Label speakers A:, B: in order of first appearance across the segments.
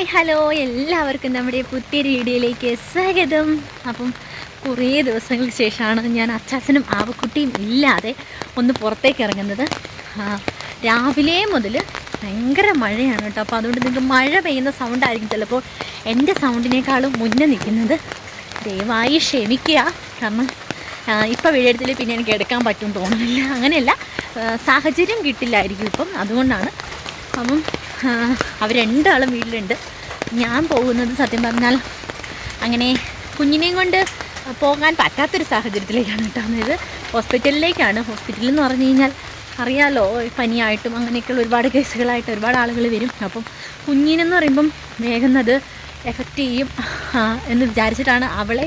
A: Hi hello. എല്ലാവർക്കും നമ്മുടെ പുതിയ വീഡിയോയിലേക്ക് സ്വാഗതം. അപ്പം കുറേ ദിവസങ്ങൾക്ക് ശേഷമാണ് ഞാൻ അച്ചാച്ചനും ആവക്കുട്ടിയും ഇല്ലാതെ ഒന്ന് പുറത്തേക്ക് ഇറങ്ങുന്നത്. രാവിലെ മുതൽ ഭയങ്കര മഴയാണ് കേട്ടോ. അപ്പോൾ അതുകൊണ്ട് നിങ്ങൾക്ക് മഴ പെയ്യുന്ന സൗണ്ടായിരിക്കും ചിലപ്പോൾ എന്റെ സൗണ്ടിനേക്കാളും മുന്നേ നിൽക്കുന്നത്. ദയവായി ക്ഷമിക്കുക. കാരണം ഇപ്പോൾ വീടെടുത്തിൽ പിന്നെ എനിക്ക് എടുക്കാൻ പറ്റും തോന്നുന്നില്ല. അങ്ങനെയല്ല സാഹചര്യം കിട്ടില്ലായിരിക്കും ഇപ്പം. അതുകൊണ്ടാണ്. അപ്പം അവർ രണ്ടാളും വീട്ടിലുണ്ട്. ഞാൻ പോകുന്നത് സത്യം പറഞ്ഞാൽ അങ്ങനെ കുഞ്ഞിനെയും കൊണ്ട് പോകാൻ പറ്റാത്തൊരു സാഹചര്യത്തിലേക്കാണ് കേട്ടോ. അതായത് ഹോസ്പിറ്റലിലേക്കാണ്. ഹോസ്പിറ്റലിൽ എന്ന് പറഞ്ഞു കഴിഞ്ഞാൽ അറിയാലോ പനിയായിട്ടും അങ്ങനെയൊക്കെയുള്ള ഒരുപാട് കേസുകളായിട്ട് ഒരുപാട് ആളുകൾ വരും. അപ്പം കുഞ്ഞിനെന്ന് പറയുമ്പം വേഗം അത് എഫക്റ്റ് ചെയ്യും. എന്ന് വിചാരിച്ചിട്ടാണ് അവളെ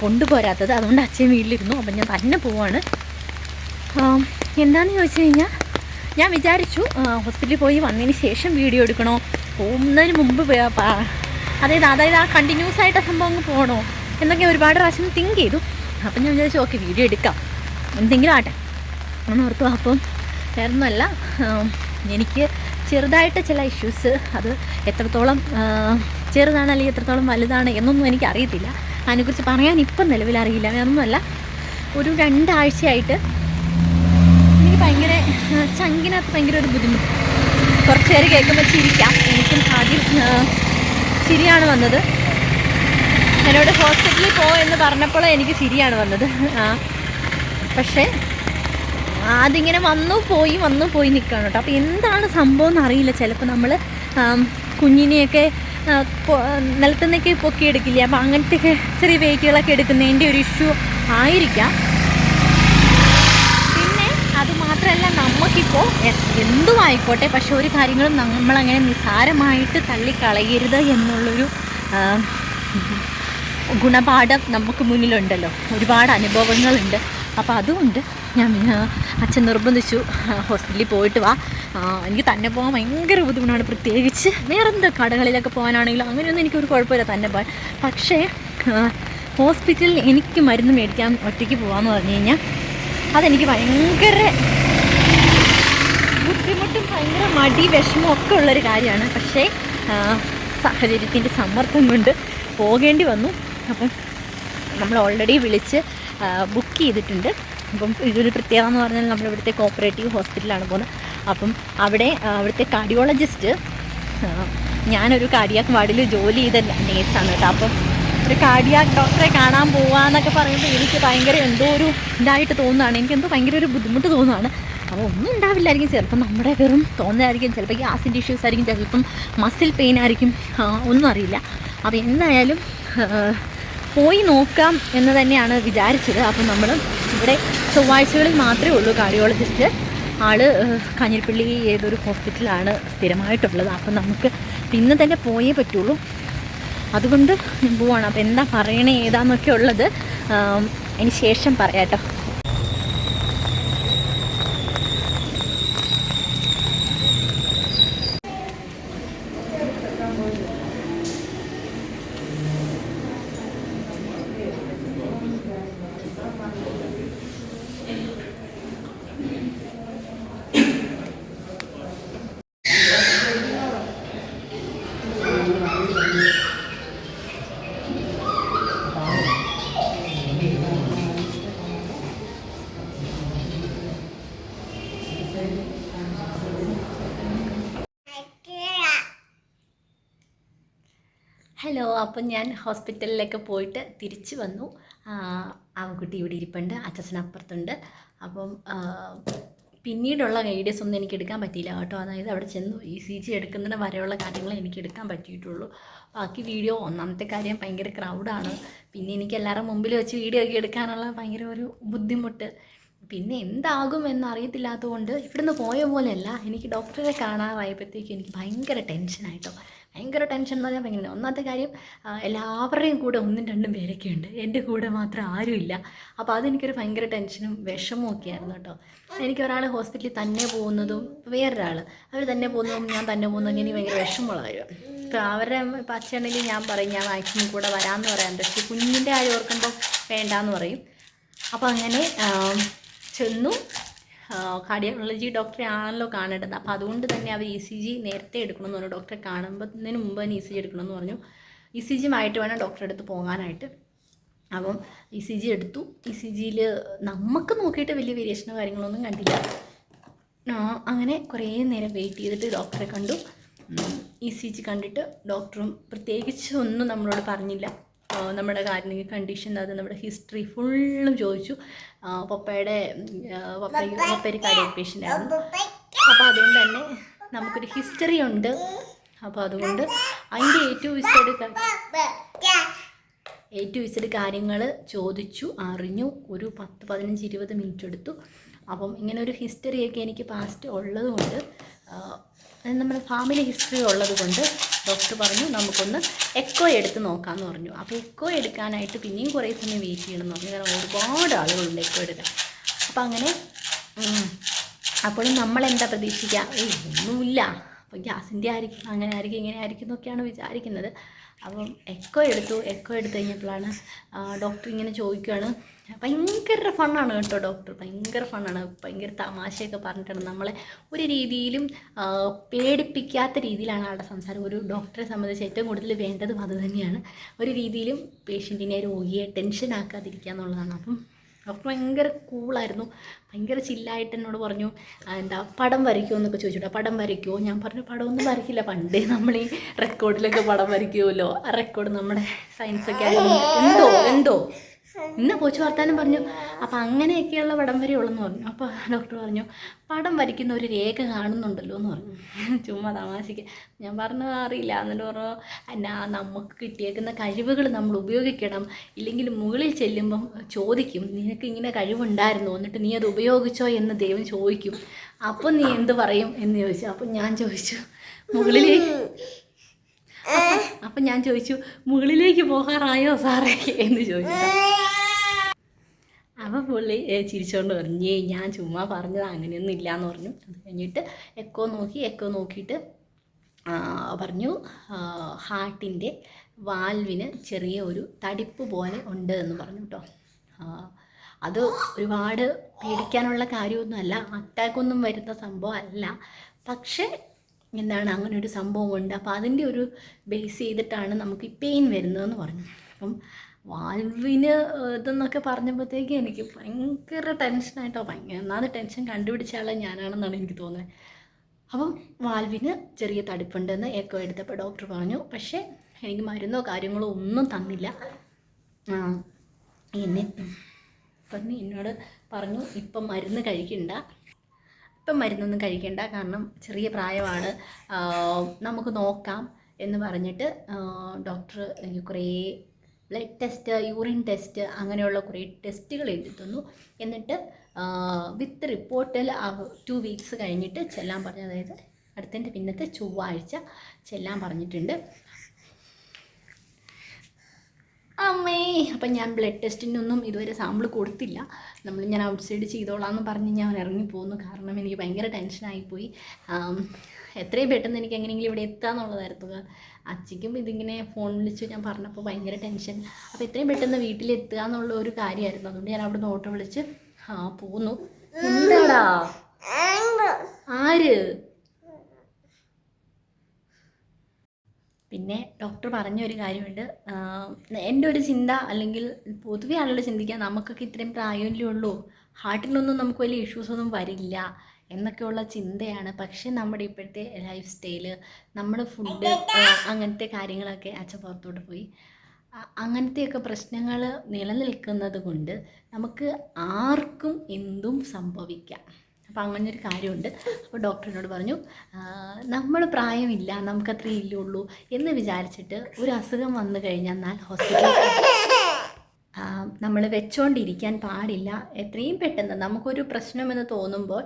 A: കൊണ്ടുപോരാത്തത്. അതുകൊണ്ട് അച്ഛൻ വീട്ടിലിരുന്നു. അപ്പം ഞാൻ തന്നെ പോവാണ്. എന്താണെന്ന് ചോദിച്ചു കഴിഞ്ഞാൽ ഞാൻ വിചാരിച്ചു ഹോസ്പിറ്റലിൽ പോയി വന്നതിന് ശേഷം വീഡിയോ എടുക്കണോ? പോകുന്നതിന് മുമ്പ് അതായത് അതായത് ആ കണ്ടിന്യൂസ് ആയിട്ട് സംഭവം അങ്ങ് പോകണോ എന്നൊക്കെ ഒരുപാട് പ്രാവശ്യം തിങ്ക് ചെയ്തു. അപ്പം ഞാൻ വിചാരിച്ചു ഓക്കെ വീഡിയോ എടുക്കാം. എന്തെങ്കിലും ആട്ടെ. എന്ന് ഓർത്തു. അപ്പം വേറൊന്നുമല്ല എനിക്ക് ചെറുതായിട്ട് ചില ഇഷ്യൂസ് അത് എത്രത്തോളം ചെറുതാണ് അല്ലെങ്കിൽ എത്രത്തോളം വലുതാണ് എന്നൊന്നും എനിക്ക് അറിയത്തില്ല. അതിനെക്കുറിച്ച് പറയാൻ ഇപ്പം നിലവിലറിയില്ല വേറൊന്നുമല്ല ഒരു രണ്ടാഴ്ചയായിട്ട് ആ, ചങ്കിനകത്ത് ഭയങ്കര ഒരു ബുദ്ധിമുട്ട്. കുറച്ച് പേര് കേൾക്കുമ്പോൾ ചിരിക്കാം. എനിക്കും ആദ്യം ചിരിയാണ് വന്നത്. എന്നോട് ഹോസ്പിറ്റലിൽ പോ എന്ന് പറഞ്ഞപ്പോൾ എനിക്ക് ചിരിയാണ് വന്നത്. പക്ഷേ അതിങ്ങനെ വന്നു പോയി വന്നു പോയി നിൽക്കുകയാണ് കേട്ടോ. അപ്പോൾ എന്താണ് സംഭവം എന്നറിയില്ല. ചിലപ്പോൾ നമ്മൾ കുഞ്ഞിനെയൊക്കെ നിലത്തുനിന്നൊക്കെ പൊക്കിയെടുക്കില്ലേ? അപ്പോൾ അങ്ങനത്തെയൊക്കെ ചെറിയ വെഹിക്കിളൊക്കെ എടുക്കുന്നതിന്റെ ഒരു ഇഷ്യൂ ആയിരിക്കാം. മാത്രമല്ല നമുക്കിപ്പോൾ എന്തും ആയിക്കോട്ടെ പക്ഷെ ഒരു കാര്യങ്ങളും നമ്മളങ്ങനെ നിസ്സാരമായിട്ട് തള്ളിക്കളയരുത് എന്നുള്ളൊരു ഗുണപാഠം നമുക്ക് മുന്നിലുണ്ടല്ലോ. ഒരുപാട് അനുഭവങ്ങളുണ്ട്. അപ്പോൾ അതുകൊണ്ട് ഞാൻ അച്ഛൻ നിർബന്ധിച്ചു ഹോസ്പിറ്റലിൽ പോയിട്ട് വാ. എനിക്ക് തന്നെ പോകാൻ ഭയങ്കര ബുദ്ധിമുട്ടാണ്. പ്രത്യേകിച്ച് വേറെ എന്താ കടകളിലൊക്കെ പോകാനാണെങ്കിലും അങ്ങനെയൊന്നും എനിക്കൊരു കുഴപ്പമില്ല തന്നെ പോകാൻ പക്ഷേ ഹോസ്പിറ്റലിൽ എനിക്ക് മരുന്ന് മേടിക്കാൻ ഒറ്റയ്ക്ക് പോകാമെന്ന് പറഞ്ഞു കഴിഞ്ഞാൽ അതെനിക്ക് ഭയങ്കര ബുദ്ധിമുട്ടും ഭയങ്കര മടി വിഷമം ഒക്കെ ഉള്ളൊരു കാര്യമാണ്. പക്ഷേ സാഹചര്യത്തിന്റെ സമ്മർദ്ദം കൊണ്ട് പോകേണ്ടി വന്നു. അപ്പം നമ്മൾ ഓൾറെഡി വിളിച്ച് ബുക്ക് ചെയ്തിട്ടുണ്ട്. അപ്പം ഇതൊരു പ്രത്യേകത എന്ന് പറഞ്ഞാൽ നമ്മൾ ഇവിടുത്തെ കോപ്പറേറ്റീവ് ഹോസ്പിറ്റലാണ് പോകുന്നത്. അപ്പം അവിടെ അവിടുത്തെ കാർഡിയോളജിസ്റ്റ് ഞാനൊരു കാർഡിയാക്ക് വാർഡിൽ ജോലി ചെയ്ത നേഴ്സാണ് കേട്ടോ. അപ്പം ഒരു കാർഡിയാക്ക് ഡോക്ടറെ കാണാൻ പോവാന്നൊക്കെ പറയുമ്പോൾ എനിക്ക് ഭയങ്കര എന്തോ ഒരു ഇതായിട്ട് തോന്നുകയാണ് എനിക്ക് എന്തോ ഭയങ്കര ഒരു ബുദ്ധിമുട്ട് തോന്നുകയാണ് അപ്പോൾ ഒന്നും ഉണ്ടാവില്ലായിരിക്കും ചിലപ്പം. നമ്മുടെ വെറും തോന്നലായിരിക്കും. ചിലപ്പോൾ ഗ്യാസിന്റെ ഇഷ്യൂസ് ആയിരിക്കും. ചിലപ്പം മസിൽ പെയിൻ ആയിരിക്കും. ഒന്നും അറിയില്ല. അപ്പോൾ എന്തായാലും പോയി നോക്കാം എന്ന് തന്നെയാണ് വിചാരിച്ചത്. അപ്പം നമ്മൾ ഇവിടെ ചൊവ്വാഴ്ചകളിൽ മാത്രമേ ഉള്ളൂ കാർഡിയോളജിസ്റ്റ് ആൾ കാഞ്ഞിരപ്പള്ളി ഏതൊരു ഹോസ്പിറ്റലാണ് സ്ഥിരമായിട്ടുള്ളത്. അപ്പം നമുക്ക് പിന്നെ തന്നെ പോയേ പറ്റുള്ളൂ. അതുകൊണ്ട് പോവാണ്. അപ്പോൾ എന്താ പറയണേ ഏതാന്നൊക്കെ ഉള്ളത് അതിന് ശേഷം പറയാട്ടോ ഹലോ അപ്പം ഞാൻ ഹോസ്പിറ്റലിലൊക്കെ പോയിട്ട് തിരിച്ചു വന്നു. ആ, ആവൻകുട്ടി ഇവിടെ ഇരിപ്പുണ്ട് അച്ഛനപ്പുറത്തുണ്ട്. അപ്പം പിന്നീടുള്ള ഗൈഡൻസ് ഒന്നും എനിക്ക് എടുക്കാൻ പറ്റിയില്ല കേട്ടോ. അതായത് അവിടെ ചെന്നു ഇ സി ജി എടുക്കുന്നതിന് വരെയുള്ള കാര്യങ്ങൾ എനിക്ക് എടുക്കാൻ പറ്റിയിട്ടുള്ളൂ. ബാക്കി വീഡിയോ ഒന്നാമത്തെ കാര്യം ഭയങ്കര ക്രൗഡാണ് പിന്നെ എനിക്ക് എല്ലാവരുടെ മുമ്പിൽ വെച്ച് വീഡിയോ ഒക്കെ എടുക്കാനുള്ള ഭയങ്കര ഒരു ബുദ്ധിമുട്ട്. പിന്നെ എന്താകും എന്നറിയത്തില്ലാത്തതുകൊണ്ട് ഇവിടുന്ന് പോയ പോലെയല്ല എനിക്ക് ഡോക്ടറെ കാണാറായപ്പോഴത്തേക്കും എനിക്ക് ഭയങ്കര ടെൻഷനായിട്ടോ ഭയങ്കര ടെൻഷൻ എന്ന് പറഞ്ഞാൽ ഭയങ്കര ഒന്നാമത്തെ കാര്യം എല്ലാവരുടെയും കൂടെ ഒന്നും രണ്ടും പേരൊക്കെ ഉണ്ട്. എന്റെ കൂടെ മാത്രം ആരുമില്ല അപ്പോൾ അതെനിക്കൊരു ഭയങ്കര ടെൻഷനും വിഷമവും ഒക്കെ ആയിരുന്നു കേട്ടോ. എനിക്ക് ഒരാൾ ഹോസ്പിറ്റലിൽ തന്നെ പോകുന്നതും വേറൊരാൾ അവർ തന്നെ പോകുന്നതും ഞാൻ തന്നെ പോകുന്നതും എനിക്ക് ഭയങ്കര വിഷമമുള്ള കാര്യമാണ്. ഇപ്പോൾ അവരുടെ ഇപ്പം അച്ഛനെങ്കിൽ ഞാൻ പറയും ഞാൻ മാക്സിമം കൂടെ വരാമെന്ന് പറയാം. പക്ഷേ കുഞ്ഞിന്റെ കാര്യം ഓർക്കുമ്പോൾ വേണ്ടാന്ന് പറയും. അപ്പോൾ അങ്ങനെ ചെന്നു. കാർഡിയോളജി ഡോക്ടറെ ആണല്ലോ കാണേണ്ടത്. അപ്പോൾ അതുകൊണ്ട് തന്നെ അവർ ഇ സി ജി നേരത്തെ എടുക്കണമെന്ന് പറഞ്ഞു. ഡോക്ടറെ കാണുന്നതിന് മുമ്പ് തന്നെ ഇ സി ജി എടുക്കണമെന്ന് പറഞ്ഞു. ഇ സി ജിയുമായിട്ട് വേണം ഡോക്ടറെ അടുത്ത് പോകാനായിട്ട്. അപ്പം ഇ സി ജി എടുത്തു. ഇ സി ജിയിൽ നമുക്ക് നോക്കിയിട്ട് വലിയ വേരിയേഷനോ കാര്യങ്ങളൊന്നും കണ്ടില്ല. അങ്ങനെ കുറേ നേരം വെയിറ്റ് ചെയ്തിട്ട് ഡോക്ടറെ കണ്ടു. ഇ സി ജി കണ്ടിട്ട് ഡോക്ടറും പ്രത്യേകിച്ച് ഒന്നും നമ്മളോട് പറഞ്ഞില്ല. നമ്മുടെ കാര്യം കണ്ടീഷൻ അത് നമ്മുടെ ഹിസ്റ്ററി ഫുള്ളും ചോദിച്ചു. പപ്പയുടെ പപ്പയ്ക്ക് പപ്പയൊരു കാർഡിയക് പേഷ്യന്റ് ആയിരുന്നു. അപ്പോൾ അതുകൊണ്ട് തന്നെ നമുക്കൊരു ഹിസ്റ്ററി ഉണ്ട്. അപ്പോൾ അതുകൊണ്ട് അതിന്റെ ഏറ്റവും വിസ്റ്റഡ് എ ടു ഇസഡ് കാര്യങ്ങൾ ചോദിച്ചു അറിഞ്ഞു. ഒരു പത്ത് പതിനഞ്ച് ഇരുപത് മിനിറ്റ് എടുത്തു. അപ്പം ഇങ്ങനെ ഒരു ഹിസ്റ്ററിയൊക്കെ എനിക്ക് പാസ്റ്റ് ഉള്ളതുകൊണ്ട് നമ്മുടെ ഫാമിലി ഹിസ്റ്ററി ഉള്ളത് കൊണ്ട് ഡോക്ടർ പറഞ്ഞു നമുക്കൊന്ന് എക്കോ എടുത്ത് നോക്കാമെന്ന് പറഞ്ഞു. അപ്പോൾ എക്കോ എടുക്കാനായിട്ട് പിന്നെയും കുറേ സമയം വെയിറ്റ് ചെയ്യണമെന്ന് പറഞ്ഞു. കാരണം ഒരുപാട് ആളുകളുണ്ട് എക്കോ എടുക്കാൻ. അപ്പോൾ അങ്ങനെ അപ്പോഴും നമ്മളെന്താ പ്രതീക്ഷിക്കുക ഏയ് ഒന്നുമില്ല. അപ്പോൾ ഗ്യാസിന്റെ ആയിരിക്കും അങ്ങനെ ആയിരിക്കും ഇങ്ങനെ ആയിരിക്കും എന്നൊക്കെയാണ് വിചാരിക്കുന്നത്. അപ്പം എക്കോ എടുത്തു എക്കോ എടുത്തു കഴിഞ്ഞപ്പോഴാണ് ഡോക്ടർ ഇങ്ങനെ ചോദിക്കുകയാണ് ഭയങ്കര ഫണ്ണാണ് കേട്ടോ ഡോക്ടർ ഭയങ്കര ഫണ്ണാണ് ഭയങ്കര തമാശയൊക്കെ പറഞ്ഞിട്ടാണ് നമ്മളെ ഒരു രീതിയിലും പേടിപ്പിക്കാത്ത രീതിയിലാണ് ആളുടെ സംസാരം. ഒരു ഡോക്ടറെ സംബന്ധിച്ച് ഏറ്റവും കൂടുതൽ വേണ്ടതും അത് തന്നെയാണ്. ഒരു രീതിയിലും പേഷ്യന്റിനെ രോഗിയെ ടെൻഷൻ ആക്കാതിരിക്കുക എന്നുള്ളതാണ്. അപ്പം ഡോക്ടർ ഭയങ്കര കൂളായിരുന്നു. ഭയങ്കര ചില്ലായിട്ട് എന്നോട് പറഞ്ഞു എന്താ പടം വരയ്ക്കുമോ എന്നൊക്കെ ചോദിച്ചിട്ട് പടം വരയ്ക്കുമോ ഞാൻ പറഞ്ഞു പടമൊന്നും വരയ്ക്കില്ല. പണ്ടേ നമ്മൾ ഈ റെക്കോർഡിലൊക്കെ പടം വരയ്ക്കുമല്ലോ ആ റെക്കോർഡ് നമ്മുടെ സയൻസൊക്കെ ആയിരുന്നു എന്തോ എന്തോ? ഇന്ന കൊച്ചു വർത്താനം പറഞ്ഞു. അപ്പം അങ്ങനെയൊക്കെയുള്ള പടം വരെയുള്ളെന്ന് പറഞ്ഞു. അപ്പോൾ ഡോക്ടർ പറഞ്ഞു പടം വരയ്ക്കുന്ന ഒരു രേഖ കാണുന്നുണ്ടല്ലോ എന്ന് പറഞ്ഞു. ചുമ്മാ തമാശയ്ക്ക് ഞാൻ പറഞ്ഞു അറിയില്ല. എന്നിട്ട് പറഞ്ഞു എന്നാ നമുക്ക് കിട്ടിയേക്കുന്ന കഴിവുകൾ നമ്മൾ ഉപയോഗിക്കണം. ഇല്ലെങ്കിൽ മുകളിൽ ചെല്ലുമ്പം ചോദിക്കും നിനക്ക് ഇങ്ങനെ കഴിവുണ്ടായിരുന്നു? എന്നിട്ട് നീ അത് ഉപയോഗിച്ചോ എന്ന് ദൈവം ചോദിക്കും. അപ്പം നീ എന്ത് പറയും? എന്ന് ചോദിച്ചു. അപ്പം ഞാൻ ചോദിച്ചു മുകളിലേക്ക് അപ്പം ഞാൻ ചോദിച്ചു മുകളിലേക്ക് പോകാറായോ സാറേ? എന്ന് ചോദിച്ചു. അപ്പോൾ പുള്ളി ചിരിച്ചുകൊണ്ട് പറഞ്ഞു ഞാൻ ചുമ്മാ പറഞ്ഞത് അങ്ങനെയൊന്നും ഇല്ല എന്ന് പറഞ്ഞു. അത് കഴിഞ്ഞിട്ട് എക്കോ നോക്കി എക്കോ നോക്കിയിട്ട് പറഞ്ഞു ഹാർട്ടിന്റെ വാൽവിന് ചെറിയ ഒരു തടിപ്പ് പോലെ ഉണ്ട് എന്ന് പറഞ്ഞു കേട്ടോ അത് ഒരുപാട് പേടിക്കാനുള്ള കാര്യമൊന്നുമല്ല അറ്റാക്കൊന്നും വരുന്ന സംഭവം അല്ല. പക്ഷേ എന്താണ് അങ്ങനെ ഒരു സംഭവം ഉണ്ട്. അപ്പോൾ അതിന്റെ ഒരു ബേസ് ചെയ്തിട്ടാണ് നമുക്ക് ഈ പെയിൻ വരുന്നതെന്ന് പറഞ്ഞു. അപ്പം വാൽവിന് ഇതെന്നൊക്കെ പറഞ്ഞപ്പോഴത്തേക്ക് എനിക്ക് ഭയങ്കര ടെൻഷനായിട്ടോ ഭയങ്കര ഒന്നാമത് ടെൻഷൻ കണ്ടുപിടിച്ച ആളെ ഞാനാണെന്നാണ് എനിക്ക് തോന്നുന്നത് അപ്പം വാൽവിന് ചെറിയ തടിപ്പുണ്ടെന്ന് എക്കോ എടുത്തപ്പോൾ ഡോക്ടർ പറഞ്ഞു പക്ഷേ എനിക്ക് മരുന്നോ കാര്യങ്ങളോ ഒന്നും തന്നില്ല. എന്നെ പറഞ്ഞു എന്നോട് പറഞ്ഞു ഇപ്പം മരുന്ന് കഴിക്കണ്ട ഇപ്പം മരുന്നൊന്നും കഴിക്കണ്ട കാരണം ചെറിയ പ്രായമാണ് നമുക്ക് നോക്കാം എന്ന് പറഞ്ഞിട്ട് ഡോക്ടർ കുറേ ബ്ലഡ് ടെസ്റ്റ് യൂറിൻ ടെസ്റ്റ് അങ്ങനെയുള്ള കുറേ ടെസ്റ്റുകൾ എഴുതി എന്നിട്ട് വിത്ത് റിപ്പോർട്ടിൽ ടു വീക്സ് കഴിഞ്ഞിട്ട് ചെല്ലാൻ പറഞ്ഞു അതായത് അടുത്തതിന്റെ പിന്നത്തെ ചൊവ്വാഴ്ച ചെല്ലാൻ പറഞ്ഞിട്ടുണ്ട്. അമ്മേ അപ്പം ഞാൻ ബ്ലഡ് ടെസ്റ്റിനൊന്നും ഇതുവരെ സാമ്പിൾ കൊടുത്തില്ല. നമ്മൾ ഞാൻ ഔട്ട് സൈഡ് ചെയ്തോളാം എന്ന് പറഞ്ഞ് ഞാൻ ഇറങ്ങിപ്പോന്നു കാരണം എനിക്ക് ഭയങ്കര ടെൻഷനായിപ്പോയി എത്രയും പെട്ടെന്ന് എനിക്ക് എങ്ങനെയെങ്കിലും ഇവിടെ എത്താന്നുള്ളതായിരുന്നു. അച്ഛയ്ക്കും ഇതിങ്ങനെ ഫോൺ വിളിച്ച്. ഞാൻ പറഞ്ഞപ്പോൾ ഭയങ്കര ടെൻഷൻ അപ്പോൾ എത്രയും പെട്ടെന്ന് വീട്ടിലെത്തുക എന്നുള്ള ഒരു കാര്യമായിരുന്നു. അതുകൊണ്ട് ഞാൻ അവിടെ ഓട്ടോ വിളിച്ച് ആ പോന്നു. എന്താടാ? ആര്? പിന്നെ ഡോക്ടർ പറഞ്ഞ ഒരു കാര്യമുണ്ട്. എന്റെ ഒരു ചിന്ത അല്ലെങ്കിൽ പൊതുവെ ആളുകൾ ചിന്തിക്കുക നമുക്കൊക്കെ ഇത്രയും പ്രായമല്ലേ ഉള്ളൂ. ഹാർട്ടിനൊന്നും നമുക്ക് വലിയ ഇഷ്യൂസ് ഒന്നും വരില്ല. എന്നൊക്കെയുള്ള ചിന്തയാണ്. പക്ഷേ നമ്മുടെ ഇപ്പോഴത്തെ ലൈഫ് സ്റ്റൈൽ നമ്മുടെ ഫുഡ് അങ്ങനത്തെ കാര്യങ്ങളൊക്കെ അച്ഛൻ പുറത്തോട്ട് പോയി. അങ്ങനത്തെയൊക്കെ പ്രശ്നങ്ങൾ നിലനിൽക്കുന്നത് കൊണ്ട് നമുക്ക് ആർക്കും എന്തും സംഭവിക്കാം. അപ്പോൾ അങ്ങനെ ഒരു കാര്യമുണ്ട് അപ്പോൾ ഡോക്ടറിനോട് പറഞ്ഞു നമ്മൾ പ്രായമില്ല നമുക്കത്രേ ഇല്ലുള്ളൂ എന്ന് വിചാരിച്ചിട്ട് ഒരു അസുഖം വന്നു കഴിഞ്ഞാൽ ഹോസ്പിറ്റലിൽ നമ്മൾ വെച്ചുകൊണ്ടിരിക്കാൻ പാടില്ല. എത്രയും പെട്ടെന്ന് നമുക്കൊരു പ്രശ്നമെന്ന് തോന്നുമ്പോൾ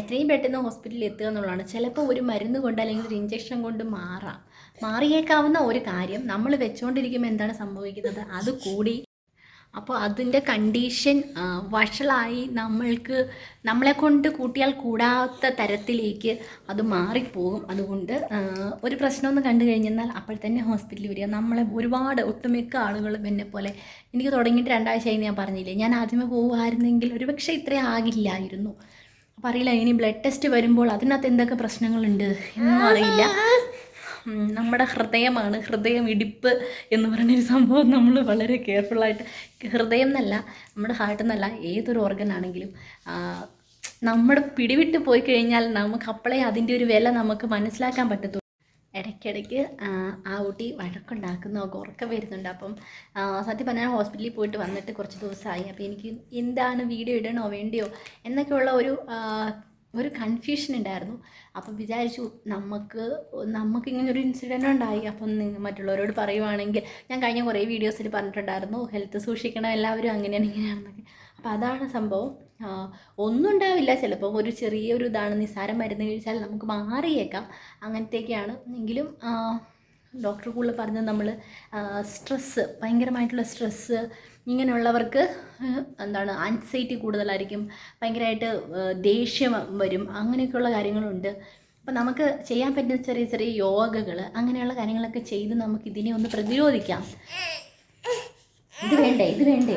A: എത്രയും പെട്ടെന്ന് ഹോസ്പിറ്റലിൽ എത്തുക എന്നുള്ളതാണ്. ചിലപ്പോൾ ഒരു മരുന്ന് കൊണ്ട് അല്ലെങ്കിൽ ഒരു ഇഞ്ചക്ഷൻ കൊണ്ട് മാറാം. മാറിയേക്കാവുന്ന ഒരു കാര്യം നമ്മൾ വെച്ചുകൊണ്ടിരിക്കുമ്പോൾ എന്താണ് സംഭവിക്കുന്നത്? അത് കൂടി അപ്പോൾ അതിന്റെ കണ്ടീഷൻ വഷളായി നമ്മൾക്ക് നമ്മളെ കൊണ്ട് കൂട്ടിയാൽ കൂടാത്ത തരത്തിലേക്ക് അത് മാറിപ്പോകും. അതുകൊണ്ട് ഒരു പ്രശ്നമൊന്നും കണ്ടു കഴിഞ്ഞാൽ അപ്പോൾ തന്നെ ഹോസ്പിറ്റലിൽ വരിക. നമ്മളെ ഒരുപാട് ഒട്ടുമിക്ക ആളുകളും എന്നെ പോലെ എനിക്ക് തുടങ്ങിയിട്ട് രണ്ടാഴ്ചയായി ഞാൻ പറഞ്ഞില്ലേ ഞാൻ ആദ്യമേ പോകുമായിരുന്നെങ്കിൽ ഒരുപക്ഷെ ഇത്രയും ആകില്ലായിരുന്നു. അപ്പോൾ അറിയില്ല ഇനി ബ്ലഡ് ടെസ്റ്റ് വരുമ്പോൾ അതിനകത്ത് എന്തൊക്കെ പ്രശ്നങ്ങളുണ്ട് എന്നും അറിയില്ല. ഉം, നമ്മുടെ ഹൃദയമാണ് ഹൃദയം ഇടിപ്പ് എന്ന് പറഞ്ഞൊരു സംഭവം നമ്മൾ വളരെ കെയർഫുള്ളായിട്ട് ഹൃദയം എന്നല്ല നമ്മുടെ ഹാർട്ട് എന്നല്ല ഏതൊരു ഓർഗൻ ആണെങ്കിലും നമ്മുടെ പിടിവിട്ട് പോയി കഴിഞ്ഞാൽ നമുക്ക് അപ്പോഴേ അതിന്റെ ഒരു വില നമുക്ക് മനസ്സിലാക്കാൻ പറ്റത്തുള്ളൂ. ഇടയ്ക്കിടയ്ക്ക് ആ, കുട്ടി വഴക്കുണ്ടാക്കുന്ന ഉറക്കം വരുന്നുണ്ട്. അപ്പം സത്യം പറഞ്ഞാൽ ഹോസ്പിറ്റലിൽ പോയിട്ട് വന്നിട്ട് കുറച്ച് ദിവസമായി. അപ്പോൾ എനിക്ക് എന്താണ് വീഡിയോ ഇടണോ വേണ്ടിയോ എന്നൊക്കെയുള്ള ഒരു ഒരു കൺഫ്യൂഷൻ ഉണ്ടായിരുന്നു അപ്പം വിചാരിച്ചു നമുക്ക് നമുക്ക് ഇങ്ങനെ ഒരു ഇൻസിഡന്റ് ഉണ്ടായി. അപ്പം മറ്റുള്ളവരോട് പറയുവാണെങ്കിൽ ഞാൻ കഴിഞ്ഞ കുറേ വീഡിയോസിൽ പറഞ്ഞിട്ടുണ്ടായിരുന്നു ഹെൽത്ത് സൂക്ഷിക്കണം എല്ലാവരും അങ്ങനെയാണ് ഇങ്ങനെയാണെന്നൊക്കെ. അപ്പോൾ അതാണ് സംഭവം. ഒന്നും ഉണ്ടാവില്ല. ചിലപ്പോൾ ഒരു ചെറിയൊരു ഇതാണ് നിസ്സാരം മരുന്ന് കഴിച്ചാൽ നമുക്ക് മാറിയേക്കാം. അങ്ങനത്തെയൊക്കെയാണ്. എങ്കിലും ഡോക്ടർ കൂടുതൽ പറഞ്ഞത് നമ്മൾ സ്ട്രെസ്സ് ഭയങ്കരമായിട്ടുള്ള സ്ട്രെസ്സ് ഇങ്ങനെയുള്ളവർക്ക് എന്താണ് ആൻസൈറ്റി കൂടുതലായിരിക്കും ഭയങ്കരമായിട്ട് ദേഷ്യം വരും അങ്ങനെയൊക്കെയുള്ള കാര്യങ്ങളുണ്ട്. അപ്പം നമുക്ക് ചെയ്യാൻ പറ്റുന്ന ചെറിയ ചെറിയ യോഗകൾ അങ്ങനെയുള്ള കാര്യങ്ങളൊക്കെ ചെയ്ത് നമുക്ക് ഇതിനെ ഒന്ന് പ്രതിരോധിക്കാം. ഇത് വേണ്ടേ ഇത് വേണ്ടേ?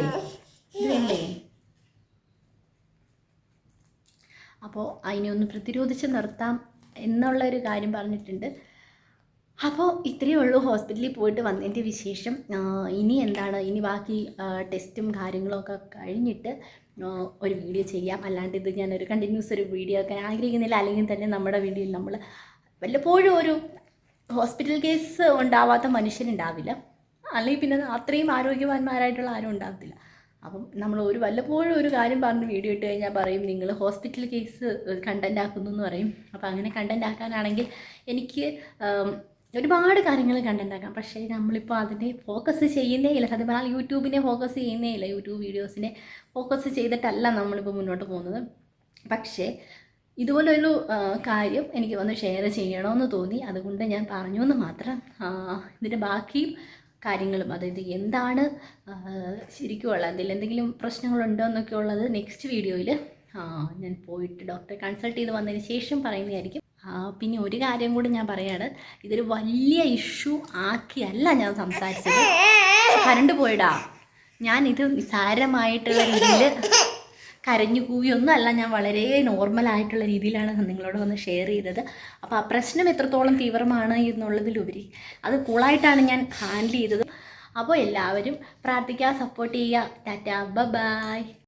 A: ഇത് വേണ്ടേ? അപ്പോൾ അതിനെ ഒന്ന് പ്രതിരോധിച്ച് നിർത്താം എന്നുള്ള ഒരു കാര്യം പറഞ്ഞിട്ടുണ്ട്. അപ്പോൾ ഇത്രയേ ഉള്ളൂ ഹോസ്പിറ്റലിൽ പോയിട്ട് വന്നതിന്റെ വിശേഷം. ഇനി എന്താണ്? ഇനി ബാക്കി ടെസ്റ്റും കാര്യങ്ങളൊക്കെ കഴിഞ്ഞിട്ട് ഒരു വീഡിയോ ചെയ്യാം. അല്ലാണ്ട് ഇത് ഞാൻ ഒരു കണ്ടിന്യൂസ് ഒരു വീഡിയോ ഒക്കെ ആഗ്രഹിക്കുന്നില്ല. അല്ലെങ്കിൽ തന്നെ നമ്മുടെ വീഡിയോയിൽ നമ്മൾ വല്ലപ്പോഴും ഒരു ഹോസ്പിറ്റൽ കേസ് ഉണ്ടാവാത്ത മനുഷ്യരുണ്ടാവില്ല. അല്ലെങ്കിൽ പിന്നെ അത്രയും ആരോഗ്യവാന്മാരായിട്ടുള്ള ആരും ഉണ്ടാകത്തില്ല അപ്പം നമ്മൾ ഒരു വല്ലപ്പോഴും ഒരു കാര്യം പറഞ്ഞ് വീഡിയോ ഇട്ട് കഴിഞ്ഞാൽ പറയും നിങ്ങൾ ഹോസ്പിറ്റൽ കേസ് കണ്ടന്റ് ആക്കുന്നു എന്ന് പറയും. അപ്പോൾ അങ്ങനെ കണ്ടന്റ് ആക്കാനാണെങ്കിൽ എനിക്ക് ഒരുപാട് കാര്യങ്ങൾ കണ്ടുണ്ടാക്കാം പക്ഷേ നമ്മളിപ്പോൾ അതിനെ ഫോക്കസ് ചെയ്യുന്നേ ഇല്ല. സത്യം പറഞ്ഞാൽ യൂട്യൂബിനെ ഫോക്കസ് ചെയ്യുന്നേ ഇല്ല. യൂട്യൂബ് വീഡിയോസിനെ ഫോക്കസ് ചെയ്തിട്ടല്ല നമ്മളിപ്പോൾ മുന്നോട്ട് പോകുന്നത്. പക്ഷേ ഇതുപോലൊരു കാര്യം എനിക്ക് വന്ന് ഷെയർ ചെയ്യണമെന്ന് തോന്നി. അതുകൊണ്ട് ഞാൻ പറഞ്ഞു എന്ന് മാത്രം ഇതിന്റെ ബാക്കിയും കാര്യങ്ങളും അതായത് എന്താണ് ശരിക്കും ഉള്ളത് അതിൽ എന്തെങ്കിലും പ്രശ്നങ്ങളുണ്ടോ എന്നൊക്കെ ഉള്ളത് നെക്സ്റ്റ് വീഡിയോയിൽ ഞാൻ പോയിട്ട് ഡോക്ടറെ കൺസൾട്ട് ചെയ്ത് വന്നതിന് ശേഷം പറയുന്നതായിരിക്കും. പിന്നെ ഒരു കാര്യം കൂടി ഞാൻ പറയാണ്. ഇതൊരു വലിയ ഇഷ്യൂ ആക്കിയല്ല ഞാൻ സംസാരിച്ചത്. കരണ്ട് പോയിടാ. ഞാൻ ഇത് നിസാരമായിട്ടുള്ള രീതിയിൽ കരഞ്ഞു കൂവിയൊന്നും അല്ല ഞാൻ വളരെ നോർമൽ ആയിട്ടുള്ള രീതിയിലാണ് നിങ്ങളോട് വന്ന് ഷെയർ ചെയ്തത്. അപ്പോൾ ആ പ്രശ്നം എത്രത്തോളം തീവ്രമാണ് എന്നുള്ളതിലുപരി അത് കൂളായിട്ടാണ് ഞാൻ ഹാൻഡിൽ ചെയ്തത്. അപ്പോൾ എല്ലാവരും പ്രാർത്ഥിക്കുക സപ്പോർട്ട് ചെയ്യുക. ടാറ്റ ബൈ